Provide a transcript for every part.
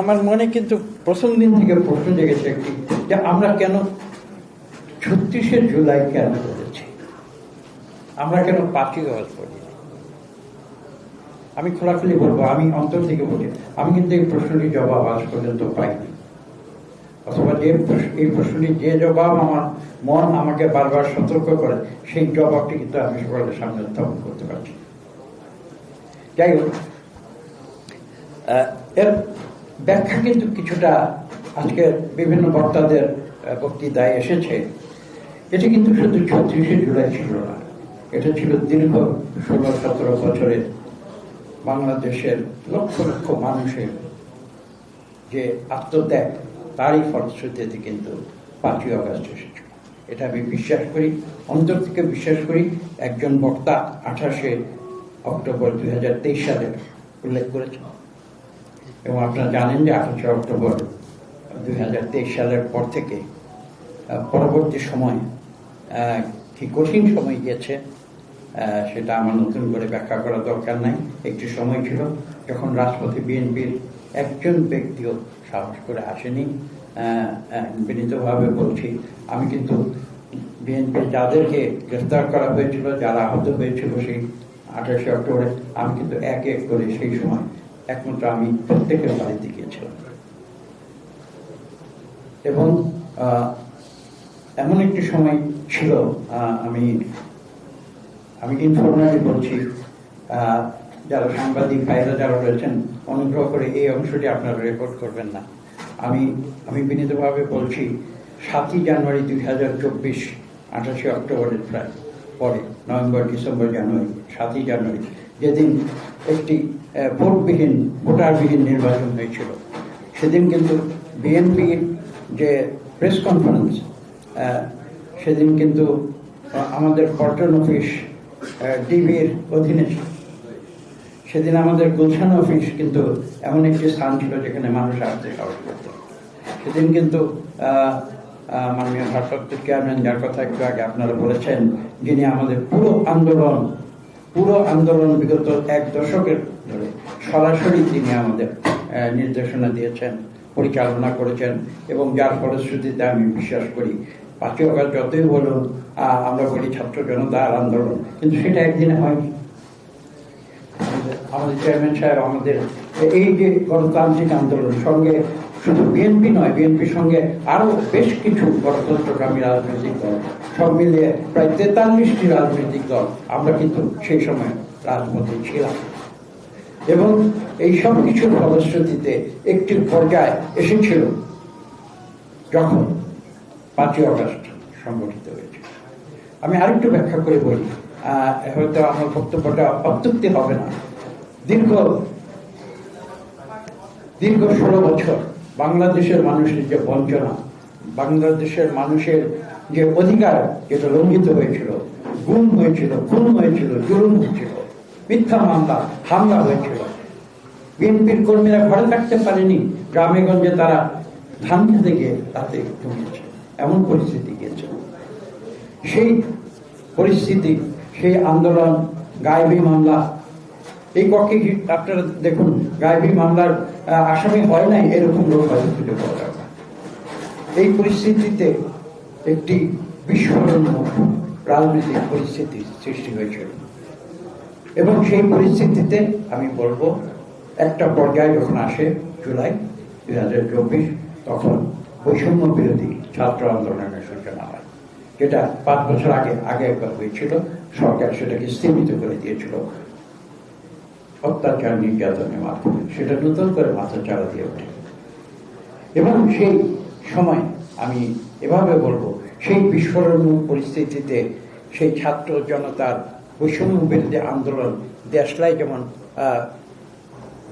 আমার মনে কিন্তু প্রথম দিন থেকে প্রশ্ন জেগেছে একটি, যে আমরা কেন ছত্রিশে জুলাই কেন করেছি? আমরা কেন পাঁচই আগস্ট করি আমি খোলাখুলি বলব, আমি অন্তর থেকে বলি, আমি কিন্তু এই প্রশ্নটির জবাব আজ পর্যন্ত পাইনি। অথবা যে এই প্রশ্নটির যে জবাব আমার মন আমাকে বারবার সতর্ক করে, সেই জবাবটি কিন্তু আমি সকলের সামনে উত্থাপন করতে পারছি। যাই হোক এর ব্যাখ্যা কিন্তু কিছুটা আজকে বিভিন্ন বক্তাদের বক্তৃতায় এসেছে। এটি কিন্তু শুধু ছত্রিশে জুলাই ছিল না, এটা ছিল দীর্ঘ ষোলো সতেরো বছরের বাংলাদেশের লক্ষ লক্ষ মানুষের যে আত্মত্যাগ, তারই ফলশ্রুতিতে কিন্তু পাঁচই অগাস্ট এসেছিল এটা আমি বিশ্বাস করি, অন্তর থেকে বিশ্বাস করি, একজন বক্তা আঠাশে অক্টোবর দুই সালের উল্লেখ করেছেন। এবং আপনারা জানেন যে আঠাশে অক্টোবর দুই হাজার তেইশ সালের পর থেকে পরবর্তী সময় কি কঠিন সময় গিয়েছে সেটা আমার নতুন করে ব্যাখ্যা করা দরকার নাই। একটি সময় ছিল, যখন রাষ্ট্রপতি বিএনপির একজন ব্যক্তিও সাহস করে আসেনি বিনীতভাবে বলছি, আমি কিন্তু বিএনপির যাদেরকে গ্রেফতার করা হয়েছিল, যারা আহত হয়েছিল সেই আঠাশে অক্টোবরে, আমি কিন্তু এক এক করে সেই সময় একমাত্র আমি প্রত্যেকের বাড়িতে গিয়েছিলাম। এবং এমন একটি সময় ছিল আমি আমি ইনফরমালি বলছি যারা সাংবাদিক ভাইরা যারা রয়েছেন, অনুগ্রহ করে এই অংশটি আপনারা রেকর্ড করবেন না। আমি আমি বিনীতভাবে বলছি, সাতই জানুয়ারি দুই হাজার চব্বিশ, আঠাশে অক্টোবরের প্রায় পরে, নভেম্বর, ডিসেম্বর, জানুয়ারি, সাতই জানুয়ারি, যেদিন একটি ভোটবিহীন, ভোটারবিহীন নির্বাচন হয়েছিল। সেদিন কিন্তু বিএনপির যে প্রেস কনফারেন্স সেদিন কিন্তু আমাদের পল্টন অফিস ডিবির অধীনে ছিল। সেদিন আমাদের গুলশান অফিস কিন্তু এমন একটি স্থান ছিল যেখানে মানুষ আসতে সাহস করত। সেদিন কিন্তু মাননীয় ভারপ্রাপ্ত চেয়ারম্যান যার কথা একটু আগে আপনারা বলেছেন, যিনি আমাদের পুরো আন্দোলন পুরো আন্দোলন বিগত এক দশকের ধরে সরাসরি তিনি আমাদের নির্দেশনা দিয়েছেন, পরিচালনা করেছেন এবং যার ফলশ্রুতিতে আমি বিশ্বাস করি পাঁচই অগাস্ট যতই বলুন আমরা বলি ছাত্র জনতার আন্দোলন, কিন্তু সেটা একদিনে হয়নি। আমাদের চেয়ারম্যান সাহেব আমাদের এই যে গণতান্ত্রিক আন্দোলন সঙ্গে শুধু বিএনপি নয়, বিএনপির সঙ্গে আরও বেশ কিছু গণতন্ত্রকামী রাজনৈতিক দল, সব মিলিয়ে প্রায় তেতাল্লিশটি রাজনৈতিক দল আমরা কিন্তু সেই সময় রাজপথে ছিলাম। এবং এই সব কিছুর ফলশ্রুতিতে একটি পর্যায়ে এসেছিল যখন পাঁচই অগস্ট সংগঠিত হয়েছে। আমি আরেকটু ব্যাখ্যা করে বলি হয়তো আমার বক্তব্যটা অত্যুক্তি হবে না। দীর্ঘ দীর্ঘ ষোলো বছর বাংলাদেশের মানুষের যে বঞ্চনা, বাংলাদেশের মানুষের যে অধিকার যেটা লঙ্ঘিত হয়েছিল, গুম হয়েছিল, খুন হয়েছিল, জুলুম হয়েছিল, মিথ্যা মামলা, হামলা হয়েছিল। বিএনপির কর্মীরা ঘরে থাকতে পারেনি গ্রামে গঞ্জে তারা ধান খেতে গিয়ে তাতে ঢুকেছে এমন পরিস্থিতি গিয়েছে। সেই পরিস্থিতি, সেই আন্দোলন, গায়েবী মামলা, এই পক্ষে আপনারা দেখুন গায়েবী মামলার আসামি হয় নাই, এরকম লোক হয়তো খুঁজে পাওয়া যাবে। এই পরিস্থিতিতে একটি বিস্ফোরণ রাজনৈতিক পরিস্থিতি সৃষ্টি হয়েছিল। এবং সেই পরিস্থিতিতে আমি বলব, একটা পর্যায়ে যখন আসে জুলাই দুই হাজার চব্বিশ, তখন বৈষম্য বিরোধী ছাত্র আন্দোলনের সূচনা হয়, যেটা পাঁচ বছর আগে আগে একবার হয়েছিল। সরকার সেটাকে স্থিমিত করে দিয়েছিল। অত্যাচার নির্যাতনের মাধ্যমে সেটা নতুন করে মাথা চাড়া দিয়ে ওঠে। এবং সেই সময় আমি এভাবে বলব, সেই বিস্ফোরণ পরিস্থিতিতে সেই ছাত্র জনতার বৈষম্য বিরোধী আন্দোলন, দেশলাই যেমন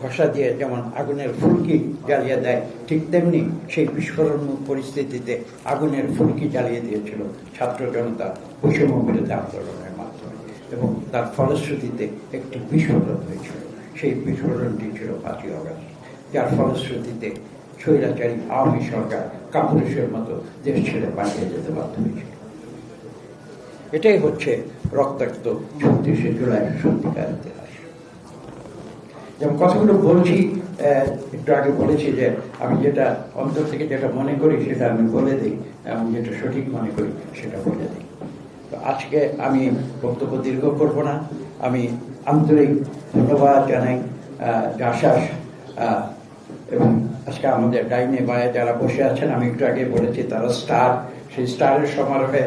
ঘষা দিয়ে যেমন আগুনের ফুলকি জ্বালিয়ে দেয়, ঠিক তেমনি সেই বিস্ফোরণ পরিস্থিতিতে আগুনের ফুলকি জ্বালিয়ে দিয়েছিল ছাত্র জনতা বৈষম্য বিরোধী আন্দোলনের মাধ্যমে। এবং তার ফলশ্রুতিতে একটি বিস্ফোরণ হয়েছিল। সেই বিস্ফোরণটি ছিল পাঁচই অগস্ট যার ফলশ্রুতিতে স্বৈরাচারী আওয়ামী সরকার কাপুরুষের মতো দেশ ছেড়ে পালিয়ে যেতে বাধ্য হয়েছিল এটাই হচ্ছে রক্তাক্ত ছত্রিশে জুলাই সত্যিকার ইতিহাস। যেমন কথাগুলো বলছি একটু আগে বলেছি যে আমি যেটা অন্তর থেকে যেটা মনে করি সেটা আমি বলে দিই, এবং যেটা সঠিক মনে করি সেটা বলে দিই। তো আজকে আমি বক্তব্য দীর্ঘ করব না। আমি আন্তরিক ধন্যবাদ জানাই আহ, এবং আজকে আমাদের ডাইনে বায়ে যারা বসে আছেন আমি একটু আগে বলেছি তারা স্টার সেই স্টারের সমারোহে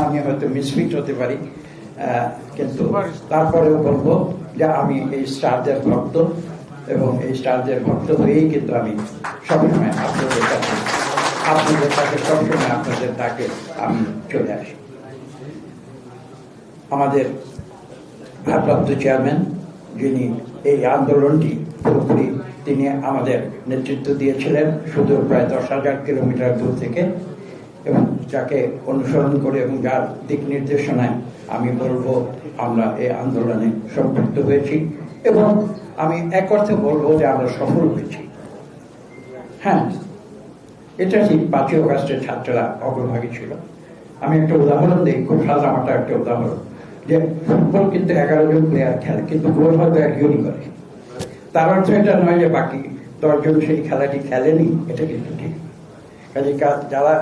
আমি হয়তো মিসফিট হতে পারি কিন্তু তারপরেও বলব যে আমি এই স্টারদের ভক্ত এবং এই স্টারদের ভক্ত হয়েই কিন্তু আমি সবসময় আপনাদের কাছে আপনাদের কাছে সবসময় আপনাদের ডাকে আমি চলে আসি। আমাদের ভারপ্রাপ্ত চেয়ারম্যান যিনি এই আন্দোলনটি পুরোপুরি তিনি আমাদের নেতৃত্ব দিয়েছিলেন সুদূর প্রায় দশ হাজার কিলোমিটার দূর থেকে। এবং যাকে অনুসরণ করে এবং যার দিক নির্দেশনায় আমি বলব, আমরা এই আন্দোলনে সম্পৃক্ত হয়েছি। এবং আমি এক অর্থে বলব যে আমরা সফল হয়েছি। হ্যাঁ এটা ঠিক পাঁচই অগাস্টের ছাত্ররা অগ্রভাগী ছিল। আমি একটা উদাহরণ দিই, খুব সাদামাটা একটা উদাহরণ। যে ফুটবল কিন্তু এগারো জন প্লেয়ার খেলে, কিন্তু গোল হয়তো একজনই করে। তার অর্থ এটা নয় যে বাকি দশজন সেই খেলাটি খেলেনি, এটা কিন্তু ঠিক। কাজে যারা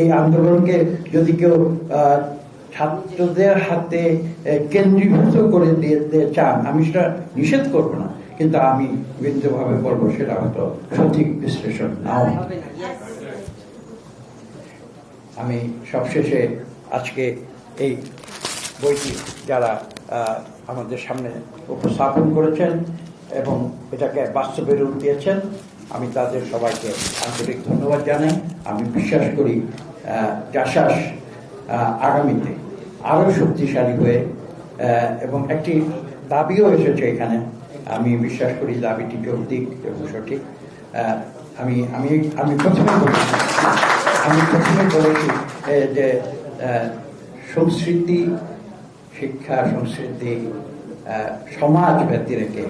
এই আন্দোলনকে যদি কেউ ছাত্রদের হাতে কেন্দ্রীভূত করে দিতে চান, আমি সেটা নিষেধ করব না, কিন্তু আমি বিন্দুভাবে বলব সেটা হয়তো সঠিক বিশ্লেষণ নাও। আমি সবশেষে আজকে এই বইটি যারা আমাদের সামনে উপস্থাপন করেছেন এবং এটাকে বাস্তবে রূপ দিয়েছেন, আমি তাদের সবাইকে আন্তরিক ধন্যবাদ জানাই। আমি বিশ্বাস করি জাসাস আগামীতে আরও শক্তিশালী হয়ে এবং একটি দাবিও এসেছে এখানে। আমি বিশ্বাস করি দাবিটি যৌক্তিক এবং সঠিক। আমি আমি আমি প্রথমে বলেছি আমি প্রথমে বলেছি যে সংস্কৃতি শিক্ষা সংস্কৃতি সমাজ ব্যক্তি রেখে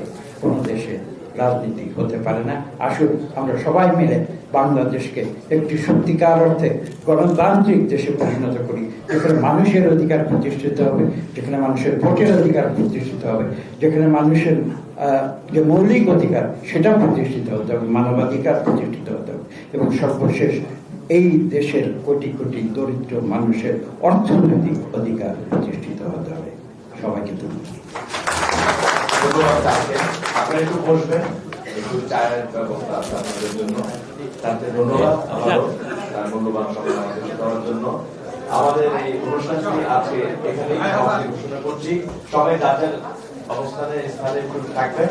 কোনো দেশে রাজনীতি হতে পারে না। আসুন আমরা সবাই মিলে বাংলাদেশকে একটি সত্যিকার অর্থে গণতান্ত্রিক দেশে পরিণত করি, যেখানে মানুষের অধিকার প্রতিষ্ঠিত হবে, যেখানে মানুষের ভোটের অধিকার প্রতিষ্ঠিত হবে, যেখানে মানুষের যে মৌলিক অধিকার সেটা প্রতিষ্ঠিত হতে হবে, মানবাধিকার প্রতিষ্ঠিত হতে হবে এবং সর্বশেষ এই দেশের কোটি কোটি দরিদ্র মানুষের অর্থনৈতিক অধিকার প্রতিষ্ঠিত হতে হবে। সবাইকে আমাদের অবস্থানে, স্থানে একটু থাকবেন।